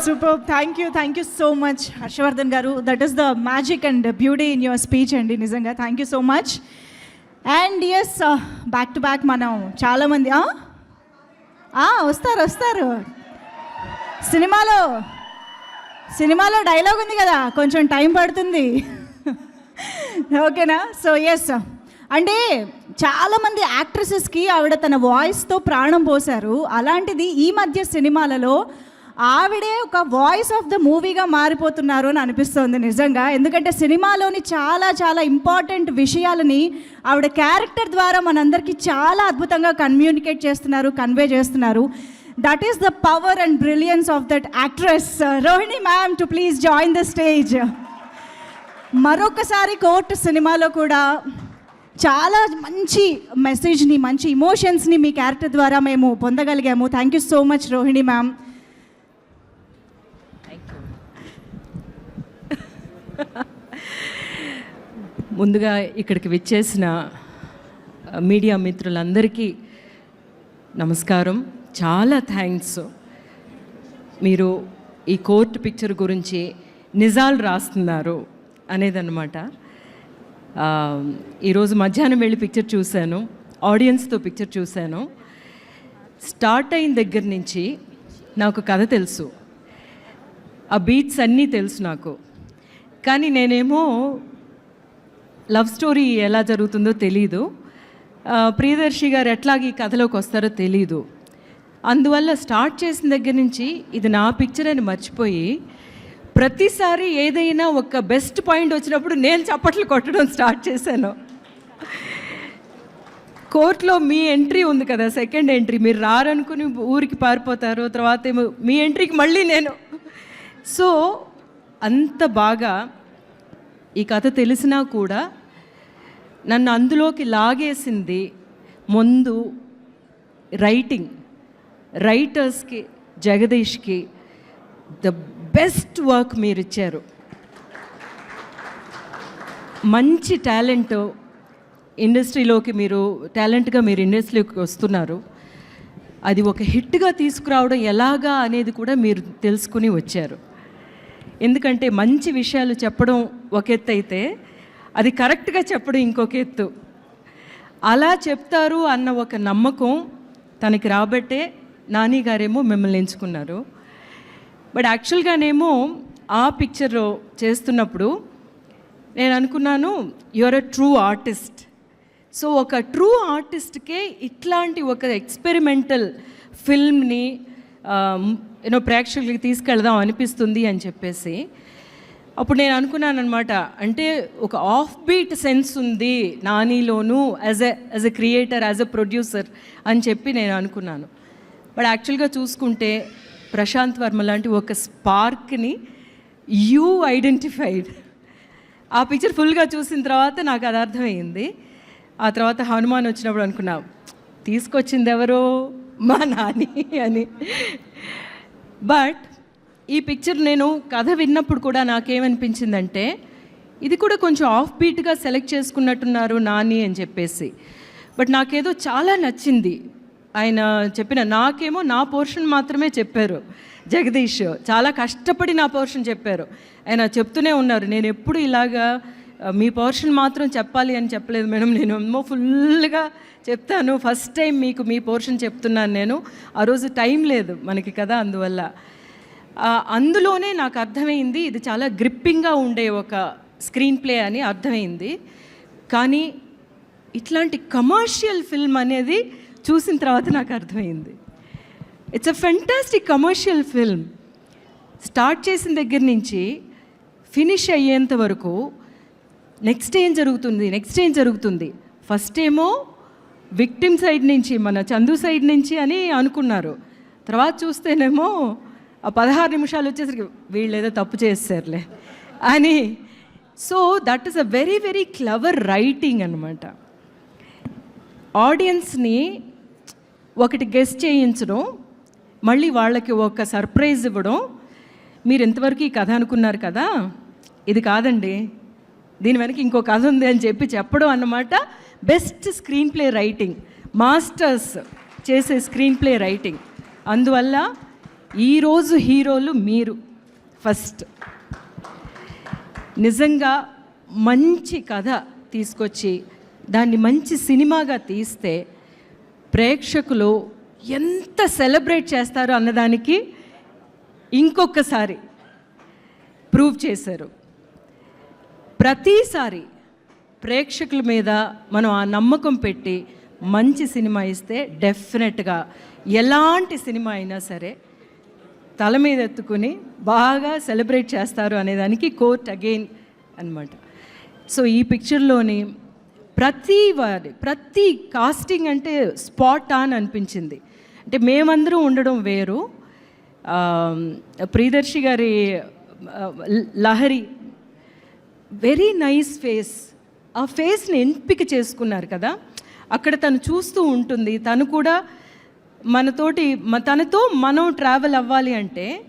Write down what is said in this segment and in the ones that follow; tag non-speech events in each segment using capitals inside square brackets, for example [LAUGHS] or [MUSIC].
Super thank you thank you so much Harshavardhan గారు that is the magic and beauty in your speech అండి నిజంగా thank you so much and yes back to back మనం చాలామంది వస్తారు వస్తారు సినిమాలో సినిమాలో డైలాగ్ ఉంది కదా కొంచెం టైం పడుతుంది ఓకేనా సో ఎస్ అంటే చాలామంది యాక్ట్రసెస్కి ఆవిడ తన వాయిస్తో ప్రాణం పోశారు అలాంటిది ఈ మధ్య సినిమాలలో ఆవిడే ఒక వాయిస్ ఆఫ్ ద మూవీగా మారిపోతున్నారు అని అనిపిస్తోంది నిజంగా. ఎందుకంటే సినిమాలోని చాలా చాలా ఇంపార్టెంట్ విషయాలని ఆవిడ క్యారెక్టర్ ద్వారా మనందరికీ చాలా అద్భుతంగా కమ్యూనికేట్ చేస్తున్నారు కన్వే చేస్తున్నారు. That is the power and brilliance of that actress Rohini ma'am to please join the stage మరొకసారి కోర్ట్ సినిమాలో కూడా చాలా మంచి మెసేజ్ని మంచి ఇమోషన్స్ని మీ క్యారెక్టర్ ద్వారా మేము పొందగలిగాము. Thank you so much Rohini ma'am ముందుగా ఇక్కడికి విచ్చేసిన మీడియా మిత్రులందరికీ నమస్కారం. చాలా థ్యాంక్స్. మీరు ఈ కోర్టు పిక్చర్ గురించి నిజాలు రాస్తున్నారు అనేదన్నమాట. ఈరోజు మధ్యాహ్నం వెళ్ళి పిక్చర్ చూశాను ఆడియన్స్తో పిక్చర్ చూశాను. స్టార్ట్ అయిన దగ్గర నుంచి నాకు కథ తెలుసు. ఆ బీట్స్ అన్నీ తెలుసు నాకు. కానీ నేనేమో లవ్ స్టోరీ ఎలా జరుగుతుందో తెలీదు. ప్రియదర్శి గారు ఎట్లాగ ఈ కథలోకి వస్తారో తెలీదు. అందువల్ల స్టార్ట్ చేసిన దగ్గర నుంచి ఇది నా పిక్చర్ అని మర్చిపోయి ప్రతిసారి ఏదైనా ఒక బెస్ట్ పాయింట్ వచ్చినప్పుడు నేను చప్పట్లు కొట్టడం స్టార్ట్ చేశాను. కోర్టులో మీ ఎంట్రీ ఉంది కదా సెకండ్ ఎంట్రీ. మీరు రారనుకుని ఊరికి పారిపోతారు తర్వాత ఏమో మీ ఎంట్రీకి మళ్ళీ నేను. సో అంత బాగా ఈ కథ తెలిసినా కూడా నన్ను అందులోకి లాగేసింది ముందు రైటింగ్ రైటర్స్కి జగదీష్కి ద బెస్ట్ వర్క్ మీరు ఇచ్చారు. మంచి టాలెంట్ ఇండస్ట్రీలోకి మీరు టాలెంట్గా మీరు ఇండస్ట్రీలోకి వస్తున్నారు. అది ఒక హిట్గా తీసుకురావడం ఎలాగా అనేది కూడా మీరు తెలుసుకుని వచ్చారు. ఎందుకంటే మంచి విషయాలు చెప్పడం ఒక ఎత్తు అయితే అది కరెక్ట్గా చెప్పడం ఇంకొక ఎత్తు. అలా చెప్తారు అన్న ఒక నమ్మకం తనకి రాబట్టే నాని గారేమో మిమ్మల్ని ఎంచుకున్నారు. బట్ యాక్చువల్గానేమో ఆ పిక్చర్ చేస్తున్నప్పుడు నేను అనుకున్నాను your a true artist so ఒక ట్రూ ఆర్టిస్ట్కే ఇట్లాంటి ఒక ఎక్స్పెరిమెంటల్ ఫిల్మ్ని యూనో ప్రేక్షకులకి తీసుకెళ్దాం అనిపిస్తుంది అని చెప్పేసి అప్పుడు నేను అనుకున్నాను అనమాట అంటే ఒక ఆఫ్ బీట్ సెన్స్ ఉంది నానిలోను as a as a creator as a producer అని చెప్పి నేను అనుకున్నాను. బట్ యాక్చువల్గా చూసుకుంటే ప్రశాంత్ వర్మ లాంటి ఒక స్పార్క్ని యూ ఐడెంటిఫైడ్ ఆ పిక్చర్ ఫుల్గా చూసిన తర్వాత నాకు అది అర్థమైంది. ఆ తర్వాత హనుమాన్ వచ్చినప్పుడు అనుకున్నా తీసుకొచ్చింది ఎవరో మా నాని అని. బట్ ఈ పిక్చర్ నేను కథ విన్నప్పుడు కూడా నాకేమనిపించిందంటే ఇది కూడా కొంచెం ఆఫ్ బీట్గా సెలెక్ట్ చేసుకున్నట్టున్నారు నాని అని చెప్పేసి. బట్ నాకేదో చాలా నచ్చింది. ఆయన చెప్పిన నాకేమో నా పోర్షన్ మాత్రమే చెప్పారు. జగదీష్ చాలా కష్టపడి నా పోర్షన్ చెప్పారు. ఆయన చెప్తూనే ఉన్నారు నేను ఎప్పుడు ఇలాగా మీ పోర్షన్ మాత్రం చెప్పాలి అని చెప్పలేదు మేడం. నేను ఏమో ఫుల్గా చెప్తాను. ఫస్ట్ టైం మీకు మీ పోర్షన్ చెప్తున్నాను నేను. ఆ రోజు టైం లేదు మనకి కదా అందువల్ల. అందులోనే నాకు అర్థమైంది ఇది చాలా గ్రిప్పింగ్గా ఉండే ఒక స్క్రీన్ ప్లే అని అర్థమైంది. కానీ ఇట్లాంటి కమర్షియల్ ఫిల్మ్ అనేది చూసిన తర్వాత నాకు అర్థమైంది. It's a fantastic commercial film start చేసిన దగ్గర నుంచి ఫినిష్ అయ్యేంత వరకు నెక్స్ట్ ఏం జరుగుతుంది నెక్స్ట్ ఏం జరుగుతుంది? ఫస్ట్ ఏమో విక్టిమ్ సైడ్ నుంచి మన చందు సైడ్ నుంచి అని అనుకున్నారు. తర్వాత చూస్తేనేమో ఆ పదహారు నిమిషాలు వచ్చేసరికి వీళ్ళు ఏదో తప్పు చేస్తారులే అని. So that is a very very clever writing అనమాట ఆడియన్స్ని ఒకటి గెస్ట్ చేయించడం మళ్ళీ వాళ్ళకి ఒక సర్ప్రైజ్ ఇవ్వడం. మీరు ఇంతవరకు ఈ కథ అనుకున్నారు కదా? ఇది కాదండి. దీని వెనక ఇంకో కథ ఉంది అని చెప్పి చెప్పడం అన్నమాట. Best screenplay writing masters చేసే స్క్రీన్ ప్లే రైటింగ్ అందువల్ల ఈరోజు హీరోలు మీరు. ఫస్ట్ నిజంగా మంచి కథ తీసుకొచ్చి దాన్ని మంచి సినిమాగా తీస్తే ప్రేక్షకులు ఎంత సెలబ్రేట్ చేస్తారు అన్నదానికి ఇంకొకసారి ప్రూవ్ చేశారు. ప్రతిసారి ప్రేక్షకుల మీద మనం ఆ నమ్మకం పెట్టి మంచి సినిమా ఇస్తే డెఫినెట్గా ఎలాంటి సినిమా అయినా సరే తల మీద ఎత్తుకుని బాగా సెలబ్రేట్ చేస్తారు అనేదానికి కోర్ట్ అగైన్ అన్నమాట. సో ఈ పిక్చర్లోని ప్రతి వారి ప్రతి కాస్టింగ్ అంటే స్పాట్ ఆన్ అనిపించింది. అంటే మేమందరం ఉండడం వేరు. ప్రియదర్శి గారి లహరి వెరీ నైస్ ఫేస్. ఆ ఫేస్ని ఎంపిక చేసుకున్నారు కదా. అక్కడ తను చూస్తూ ఉంటుంది. తను కూడా మనతోటి మ- తనతో మనం ట్రావెల్ అవ్వాలి అంటే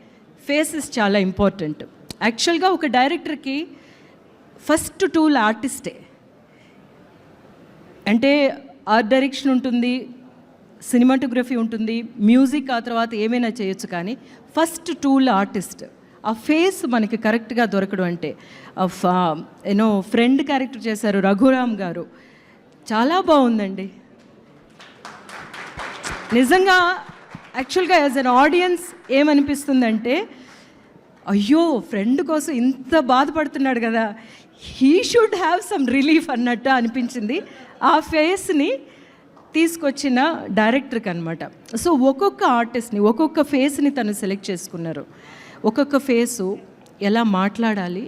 ఫేసెస్ చాలా ఇంపార్టెంట్ యాక్చువల్గా ఒక డైరెక్టర్కి ఫస్ట్ టూల్ ఆర్టిస్టే అంటే ఆర్ట్ డైరెక్షన్ ఉంటుంది సినిమాటోగ్రఫీ ఉంటుంది మ్యూజిక్ ఆ తర్వాత ఏమైనా చేయొచ్చు కానీ ఫస్ట్ టూల్ ఆర్టిస్ట్ ఆ ఫేస్ మనకి కరెక్ట్గా దొరకడం అంటే యూనో ఫ్రెండ్ క్యారెక్టర్ చేశారు రఘురామ్ గారు. చాలా బాగుందండి. నిజంగా యాక్చువల్గా యాజ్ అన్ ఆడియన్స్ ఏమనిపిస్తుందంటే అయ్యో ఫ్రెండ్ కోసం ఇంత బాధపడుతున్నాడు కదా he should have some relief అన్నట్టు అనిపించింది. ఆ ఫేస్ని తీసుకొచ్చిన డైరెక్టర్కి అనమాట సో ఒక్కొక్క ఆర్టిస్ట్ని ఒక్కొక్క ఫేస్ని తను సెలెక్ట్ చేసుకున్నారు. ఒక్కొక్క ఫేసు ఎలా మాట్లాడాలి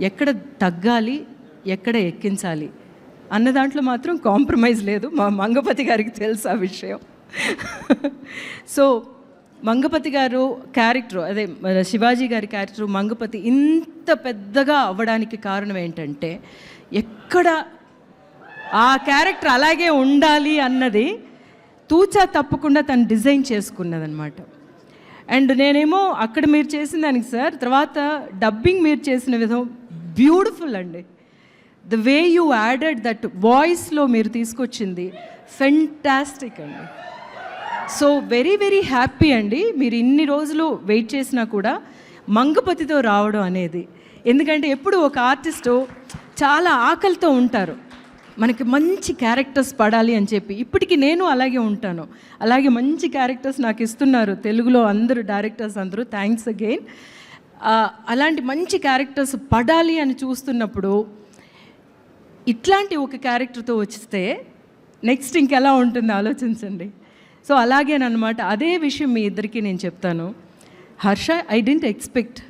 ఎక్కడ తగ్గాలి ఎక్కడ ఎక్కించాలి అన్న దాంట్లో మాత్రం కాంప్రమైజ్ లేదు. మా మంగపతి గారికి తెలుసు ఆ విషయం. [LAUGHS] సో మంగపతి గారు క్యారెక్టర్ అదే శివాజీ గారి క్యారెక్టర్ మంగపతి ఇంత పెద్దగా అవ్వడానికి కారణం ఏంటంటే ఎక్కడ ఆ క్యారెక్టర్ అలాగే ఉండాలి అన్నది తూచా తప్పకుండా తను డిజైన్ చేసుకున్నదనమాట అండ్ నేనేమో అక్కడ మీరు చేసిన దానికి సార్ తర్వాత డబ్బింగ్ మీరు చేసిన విధం బ్యూటిఫుల్ అండి. The way you added that వాయిస్లో మీరు తీసుకొచ్చింది ఫెంటాస్టిక్ అండి. సో వెరీ వెరీ హ్యాపీ అండి. మీరు ఇన్ని రోజులు వెయిట్ చేసినా కూడా మంగపతితో రావడం అనేది. ఎందుకంటే ఎప్పుడు ఒక ఆర్టిస్టు చాలా ఆకలితో ఉంటారు. మనకి మంచి క్యారెక్టర్స్ పడాలి అని చెప్పి. ఇప్పటికీ నేను అలాగే ఉంటాను. అలాగే మంచి క్యారెక్టర్స్ నాకు ఇస్తున్నారు తెలుగులో అందరూ డైరెక్టర్స్ అందరూ. Thanks again. అలాంటి మంచి క్యారెక్టర్స్ పడాలి అని చూస్తున్నప్పుడు ఇట్లాంటి ఒక క్యారెక్టర్తో వచ్చిస్తే నెక్స్ట్ ఇంకెలా ఉంటుందో ఆలోచించండి. సో అలాగేనమాట అదే విషయం మీ ఇద్దరికి నేను చెప్తాను. హర్ష ఐ డెంట్ ఎక్స్పెక్ట్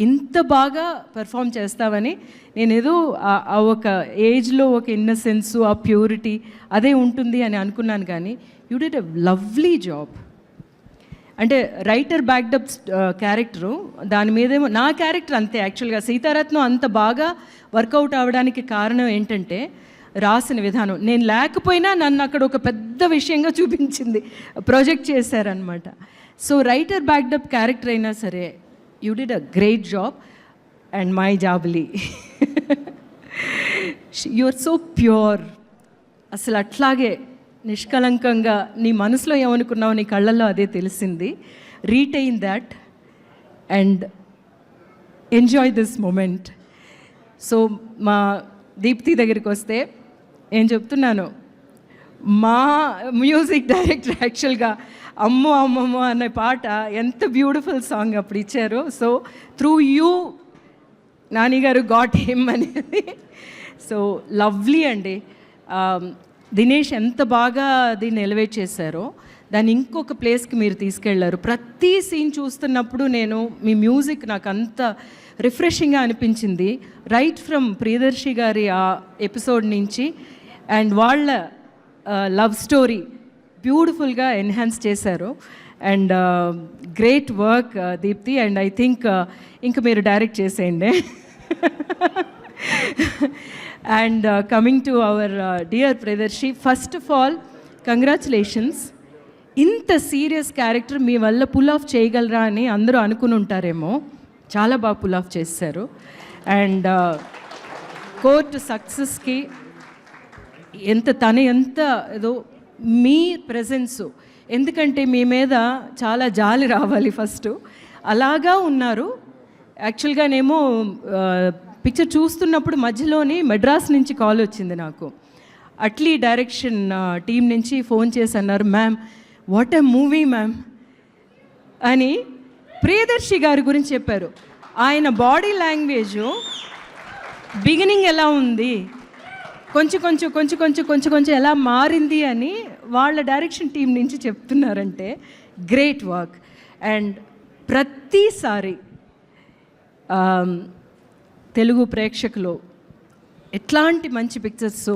ఇంత బాగా పెర్ఫామ్ చేస్తావని. నేను ఏదో ఆ- ఒక ఏజ్లో ఒక ఇన్నసెన్స్ ఆ ప్యూరిటీ అదే ఉంటుంది అని అనుకున్నాను కానీ you did a lovely job అంటే రైటర్ బ్యాక్డప్ క్యారెక్టరు దాని మీదేమో నా క్యారెక్టర్ అంతే యాక్చువల్గా సీతారత్నం అంత బాగా వర్కౌట్ అవ్వడానికి కారణం ఏంటంటే రాసిన విధానం. నేను లేకపోయినా నన్ను అక్కడ ఒక పెద్ద విషయంగా చూపించింది. ప్రొజెక్ట్ చేశారనమాట సో రైటర్ బ్యాక్డప్ క్యారెక్టర్ అయినా సరే you did a great job and my జాబ్లీ. [LAUGHS] You are so pure. అసలు అట్లాగే నిష్కలంకంగా నీ మనసులో ఏమనుకున్నావు నీ కళ్ళల్లో అదే తెలిసింది. Retain that and enjoy this moment. So మా దీప్తి దగ్గరికి వస్తే ఏం చెప్తున్నాను. మా మ్యూజిక్ డైరెక్టర్ యాక్చువల్గా అమ్మో అమ్మమ్మో అనే పాట ఎంత బ్యూటిఫుల్ సాంగ్ అప్పుడు ఇచ్చారు. సో త్రూ యూ నానిగారు గాట్ హిమ్ అనేది. సో లవ్లీ అండి. Um, దినేష్ ఎంత బాగా దీన్ని ఎలివేట్ చేశారో. దాన్ని ఇంకొక ప్లేస్కి మీరు తీసుకెళ్ళారు. ప్రతి సీన్ చూస్తున్నప్పుడు నేను మీ మ్యూజిక్ నాకు అంత రిఫ్రెషింగ్గా అనిపించింది. రైట్ ఫ్రమ్ ప్రియదర్శి గారి ఆ ఎపిసోడ్ నుంచి అండ్ వాళ్ళ లవ్ స్టోరీ బ్యూటిఫుల్గా ఎన్హాన్స్ చేశారు. And great work Deepthi. And I think ఇంకా మీరు డైరెక్ట్ చేసేయండి. And coming to our dear Priyadarshi first of all congratulations. ఇంత సీరియస్ క్యారెక్టర్ మీ వల్ల పుల్ ఆఫ్ చేయగలరా అని అందరూ అనుకుని ఉంటారేమో. చాలా బాగా పుల్ ఆఫ్ చేశారు. అండ్ కోర్టు సక్సెస్కి ఎంత తన ఎంత ఏదో మీ ప్రజెన్స్ ఎందుకంటే మీ మీద చాలా జాలి రావాలి ఫస్ట్ అలాగా ఉన్నారు. యాక్చువల్గానేమో పిక్చర్ చూస్తున్నప్పుడు మధ్యలోని మెడ్రాస్ నుంచి కాల్ వచ్చింది నాకు. అట్లీ డైరెక్షన్ టీం నుంచి ఫోన్ చేసి అన్నారు ma'am what a movie ma'am అని ప్రియదర్శి గారి గురించి చెప్పారు. ఆయన బాడీ లాంగ్వేజ్ బిగినింగ్ ఎలా ఉంది? కొంచెం కొంచెం కొంచెం కొంచెం కొంచెం కొంచెం ఎలా మారింది అని వాళ్ళ డైరెక్షన్ టీం నుంచి చెప్తున్నారంటే గ్రేట్ వర్క్. అండ్ ప్రతిసారి తెలుగు ప్రేక్షకులు ఎట్లాంటి మంచి పిక్చర్స్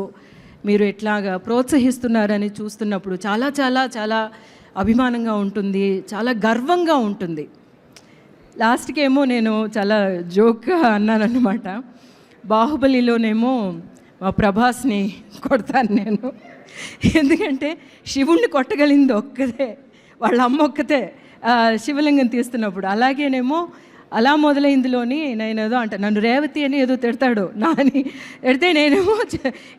మీరు ఎట్లాగా ప్రోత్సహిస్తున్నారని చూస్తున్నప్పుడు చాలా చాలా చాలా అభిమానంగా ఉంటుంది చాలా గర్వంగా ఉంటుంది. లాస్ట్కి ఏమో నేను చాలా జోక్గా అన్నానన్నమాట. బాహుబలిలోనేమో మా ప్రభాస్ని కొడతాను నేను. ఎందుకంటే శివుణ్ణి కొట్టగలిగింది ఒక్కదే వాళ్ళ అమ్మ ఒక్కతే శివలింగం తీస్తున్నప్పుడు. అలాగేనేమో అలా మొదలైందిలోని నేను ఏదో అంట నన్ను రేవతి అని ఏదో తిడతాడు నాని తిడితే నేనేమో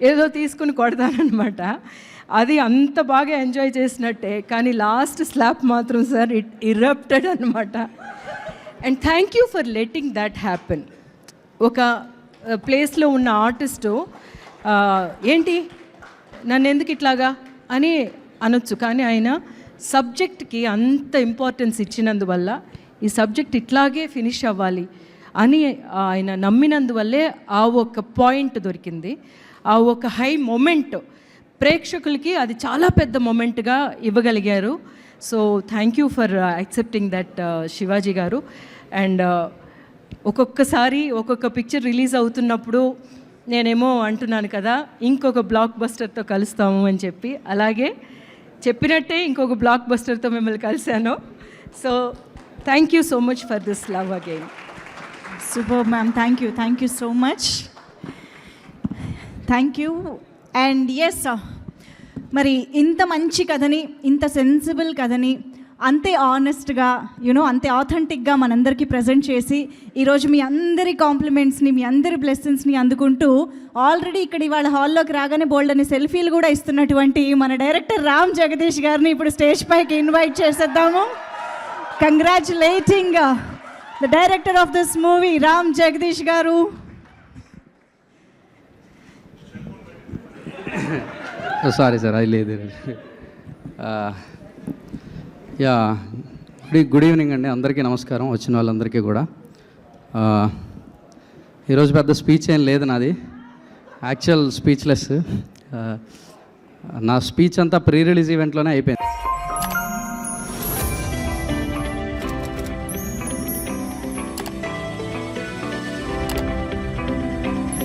ఏదో తీసుకుని కొడతానమాట అది అంత బాగా ఎంజాయ్ చేసినట్టే కానీ లాస్ట్ స్లాప్ మాత్రం సార్ ఇట్ ఇరప్టెడ్ అనమాట and thank you for letting that happen. ఒక ప్లేస్లో ఉన్న ఆర్టిస్టు ఏంటి? నన్ను ఎందుకు ఇట్లాగా? అని అనొచ్చు. కానీ ఆయన సబ్జెక్ట్కి అంత ఇంపార్టెన్స్ ఇచ్చినందువల్ల ఈ సబ్జెక్ట్ ఇట్లాగే ఫినిష్ అవ్వాలి అని ఆయన నమ్మినందువల్లే ఆ ఒక పాయింట్ దొరికింది. ఆ ఒక హై మొమెంట్ ప్రేక్షకులకి అది చాలా పెద్ద మొమెంట్గా ఇవ్వగలిగారు. So thank you for accepting that Shivaji గారు. అండ్ ఒక్కొక్కసారి ఒక్కొక్క పిక్చర్ రిలీజ్ అవుతున్నప్పుడు నేనేమో అంటున్నాను కదా ఇంకొక బ్లాక్ బస్టర్తో కలుస్తాము అని చెప్పి. అలాగే చెప్పినట్టే ఇంకొక బ్లాక్ బస్టర్తో మిమ్మల్ని కలిశాను. So thank you so much for this love again super ma'am thank you thank you so much thank you and yes మరి ఇంత మంచి కథని ఇంత సెన్సిబుల్ కథని అంతే ఆనెస్ట్గా యునో అంతే ఆథెంటిక్గా మనందరికీ ప్రజెంట్ చేసి ఈరోజు మీ అందరి కాంప్లిమెంట్స్ని మీ అందరి బ్లెస్సింగ్స్ని అందుకుంటూ ఆల్రెడీ ఇక్కడ ఇవాళ హాల్లోకి రాగానే బోల్డ్ అని సెల్ఫీలు కూడా ఇస్తున్నటువంటి మన డైరెక్టర్ రామ్ జగదీష్ గారిని ఇప్పుడు స్టేజ్ పైకి ఇన్వైట్ చేసేద్దాము. Congratulating the director of this movie Ram Jagadeesh గారు. సారీ సార్ అది లేదు యా గుడ్ గుడ్ ఈవినింగ్ అండి. అందరికీ నమస్కారం. వచ్చిన వాళ్ళందరికీ కూడా. ఈరోజు పెద్ద స్పీచ్ ఏం లేదు నాది. Actual speechless. నా స్పీచ్ అంతా ప్రీ రిలీజ్ ఈవెంట్లోనే అయిపోయింది.